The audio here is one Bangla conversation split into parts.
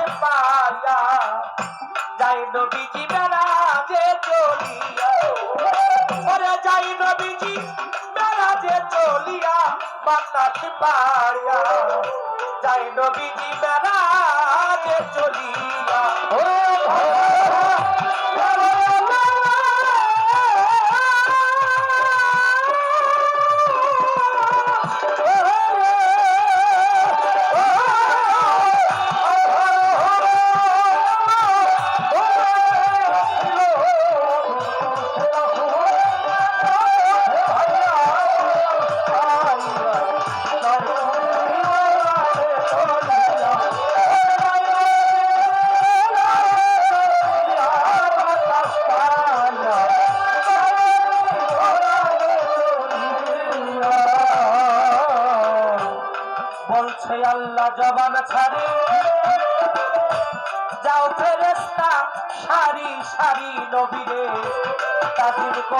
আসে পাইয়া যাই নবীজি মেরাজে চলিয়া। ওরে যাই নবীজি মেরাজে চলিয়া, বাতাস পাইয়া যাই নবীজি মেরাজে চলিয়া। ওরে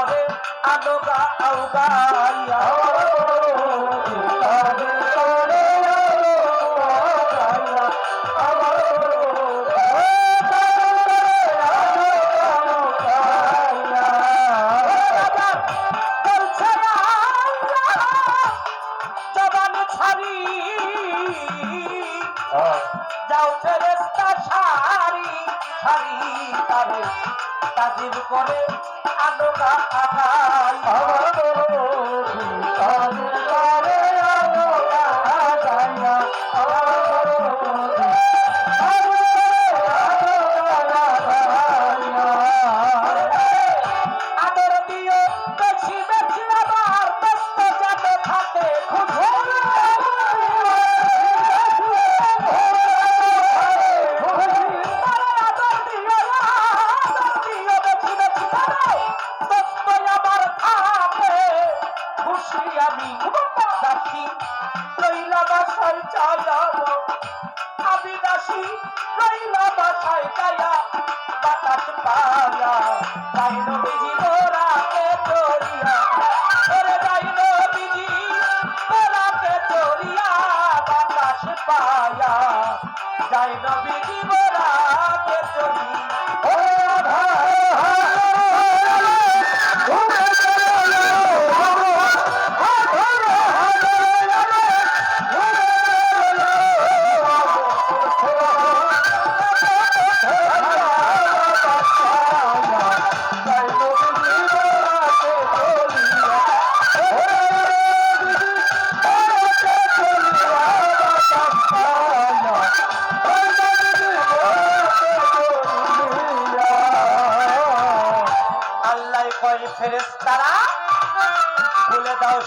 করে আদগা আউগা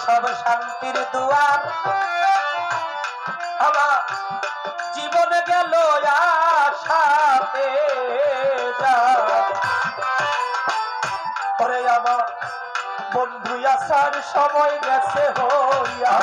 সব শান্তির দুয়ার। আমার জীবন গেল আশাতে পরে আমার বন্ধু আসার সময় গেছে হইয়া।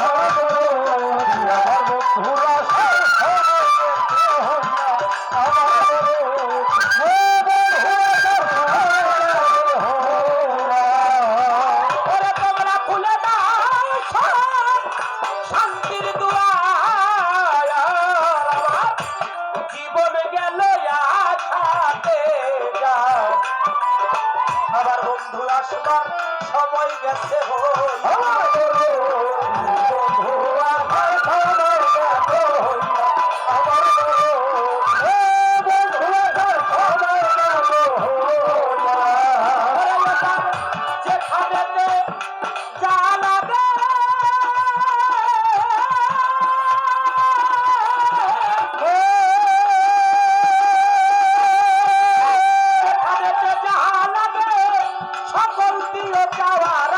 দিল চাওয়ার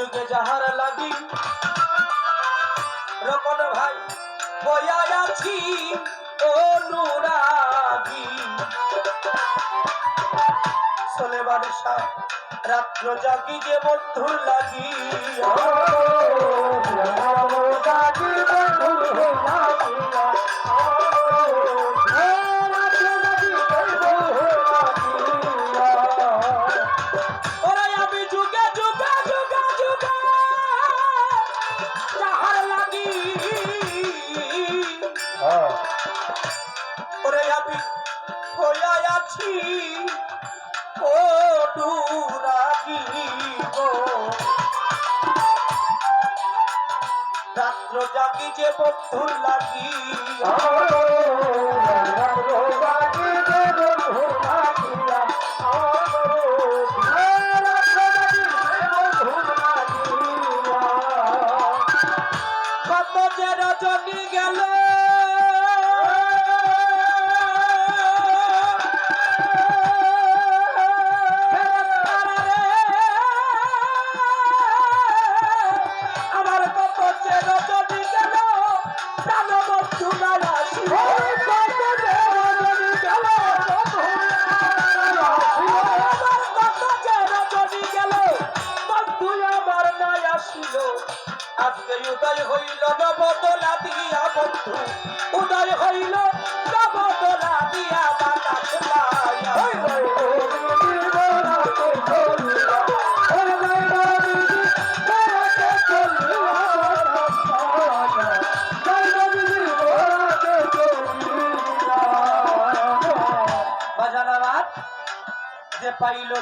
যুগে যাহার লাগি। রকন ভাই বয়া আছি, অনুরাগী। চলে বারিশা রাত্র জাগি যে বন্ধুর লাগি। যে বন্ধুর লাগি।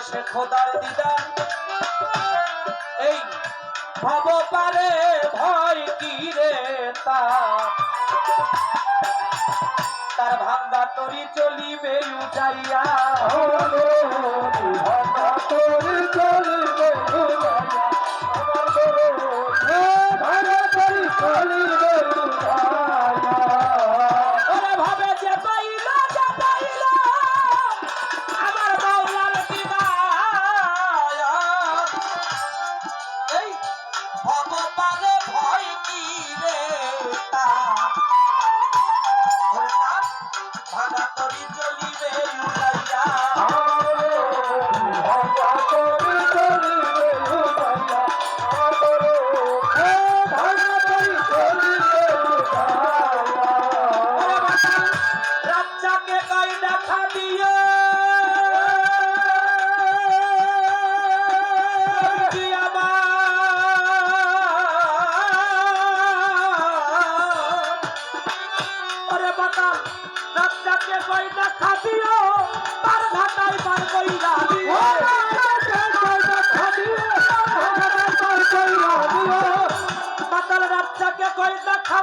সে খোদার দিদার। এই ভব পারে ভয় কি রে তার? তার ভাঙ্গা তরি চলিবে উজাইয়া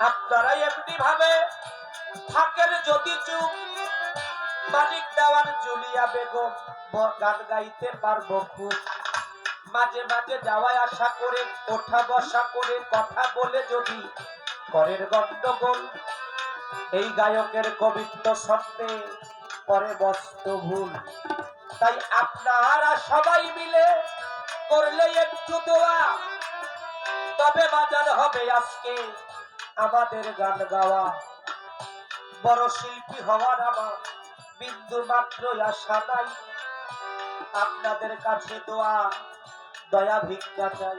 আপনারাই এমনি ভাবে থাকেন যদি চুপ। মালিক দেওয়ার জুলিয়া বেগম গান গাইতে পারব খুব। মাঝে মাঝে যাওয়ায় আশা করে, ওঠা বসা করে কথা বলে যদি করের গন্ডগোল। এই গায়কের কবিত্ব সত্ত্বে পরে বস্ত ভুল। তাই আপনারা সবাই মিলে করলে একটু দোয়া। তবে বাজার হবে আজকে আমাদের গান গাওয়া। বড় শিল্পী হওয়ার আমার বিন্দু মাত্র আশা নাই। আপনাদের কাছে দোয়া, দয়া ভিক্ষা চাই।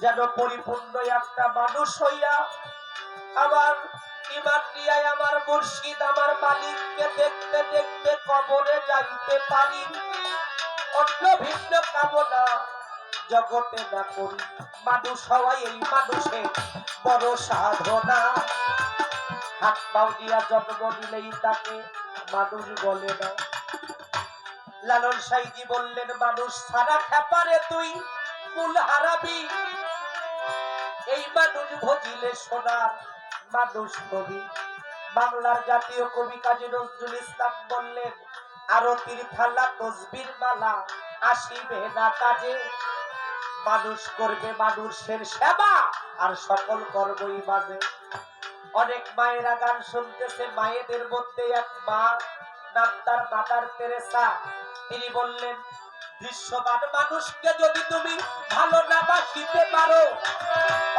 যেন পরিপূর্ণ একটা মানুষ হইয়া আমার ইমান নিয়ে আমার মুর্শিদ, আমার মালিককে দেখতে দেখতে কবরে যাইতে পারি। অন্য ভিন্ন কামনা জগতে না করি মানুষ হওয়াই এই মানুষের বড় সাধনা। হাত পাও দিয়া জন্ম নিলেই তাকে মানুষ বলে না। লালন সাইজি বললেন, মানুষ সারা খেপারে তুই মূল হারাবি। এই মানুষ ভজিলে সোনার মানুষ কবি। বাংলার জাতীয় কবি কাজী নজরুল ইসলাম বললেন, আরতির থালা তসবির মালা, আসিবে না কাজে। মানুষ করবে মানুষের সেবা, আর সকল কর্মই মাঝে অনেক মায়েরা গান শুনতেছে, মায়েদের মধ্যে এক মা, নাম তার মাদার তেরেসা। তিনি বললেন দৃশ্যমান মানুষকে যদি তুমি ভালো না বাসিতে পারো,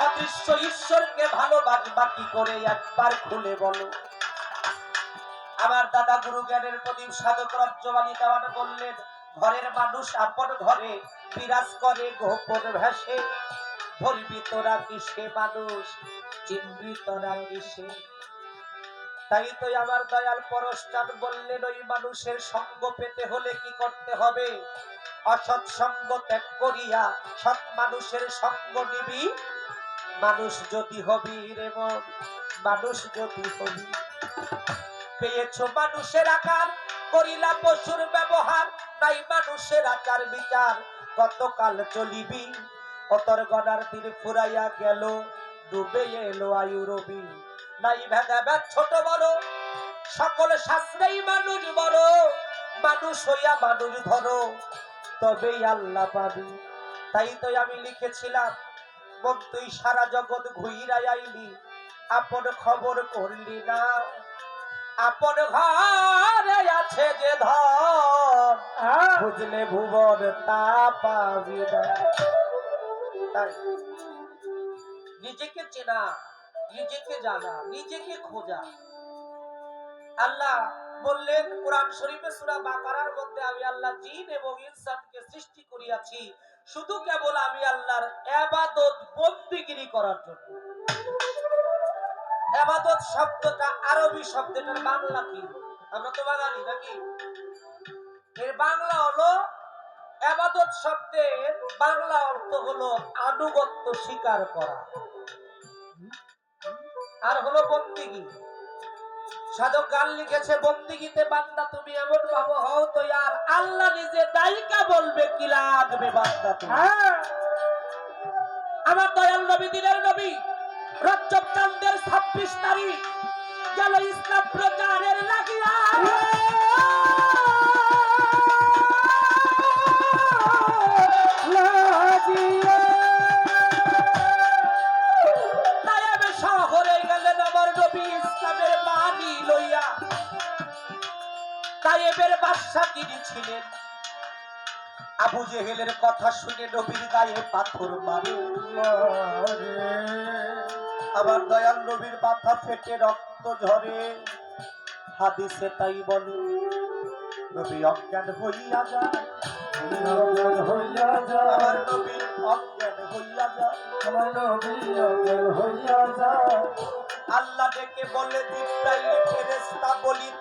অদৃশ্য ঈশ্বরকে ভালোবাসবা কি করে একবার খুলে বলো। আমার দাদা গুরু জ্ঞানের প্রদীপ সাধক রজ্জবাণী দেওয়ান বললেন ঘরের মানুষ আপন ঘরে বিরাজ করে, গোপন ভেসে ধরবি তোরা কিসে মানুষ, চিনবি তোরা কিসে। তাই তো আমার দয়াল পরস্টান বললেন, ওই মানুষের সঙ্গ পেতে হলে কি করতে হবে? অসৎ সঙ্গ ত্যাগ করিয়া সৎ মানুষের সঙ্গ নিবি। মানুষ যদি হবি রে মন, মানুষ যদি হবি। পেয়েছ মানুষের আকার, করিলা পশুর ব্যবহার তাই মানুষের আচার বিচার। কতকাল চলিবি, অতর গনার দিন ফুরাইয়া গেল, ডুবে এলো আয়ু নাই ভেদাভেদ ছোট বড়, সকল শাস্ত্রেই মানুষ বড়, মানুষ হইয়া মানুষ ধরো, তবেই আল্লাহ পাবি। তাই তো আমি লিখেছিলাম, মন তুই সারা জগৎ ঘুইরাই আইলি, আপন খবর করলি না। আপন ঘরে আছে যে ধন বুঝলে ভুবন তা পাবি নিজেকে চেনা নিজেকে জানা নিজেকে খোঁজা। আল্লাহ বললেন কোরআন শরীফে সূরা বাকারার মধ্যে আমি আল্লাহ জিন এবং ইনসানকে সৃষ্টি করিয়াছি শুধু কেবল আমি আল্লাহর ইবাদত বন্দিগিরি করার জন্য। এবাদত শব্দটা আরবি শব্দটার বাংলা কি? আমরা তো বাঙালি নাকি? এর বাংলা হলো এবাদত শব্দের বাংলা অর্থ হলো আনুগত্য স্বীকার করা। আর হলো বন্দিগি। সাধক গান লিখেছে বন্দিগিতে বান্দা তুমি এমন ভাবো হও তো আর আল্লাহ নিজে দায়িকা বলবে কি লাগবে বান্দা তুমি? আমার দয়াল নবী দিনের নবী রজব ছাব্বিশ তারিখ গেল ইসলাম প্রচারের লাগিয়া। তায়েবের বাদশা তিনি ছিলেন। আবু জেহেলের কথা শুনে নবীর গায়ে পাথর মারে। আবার দয়াল নবীর মাথা ফেটে রক্ত ঝরে। হাদিসে তাই বলে নবী অজ্ঞান হইয়া যায় অজ্ঞান হইয়া যায় আমার নবী অজ্ঞান হইয়া যায় আমার নবী অজ্ঞান হইয়া যায় আল্লাহ ডেকে বলে জিব্রাইল ফেরেস্তা বলি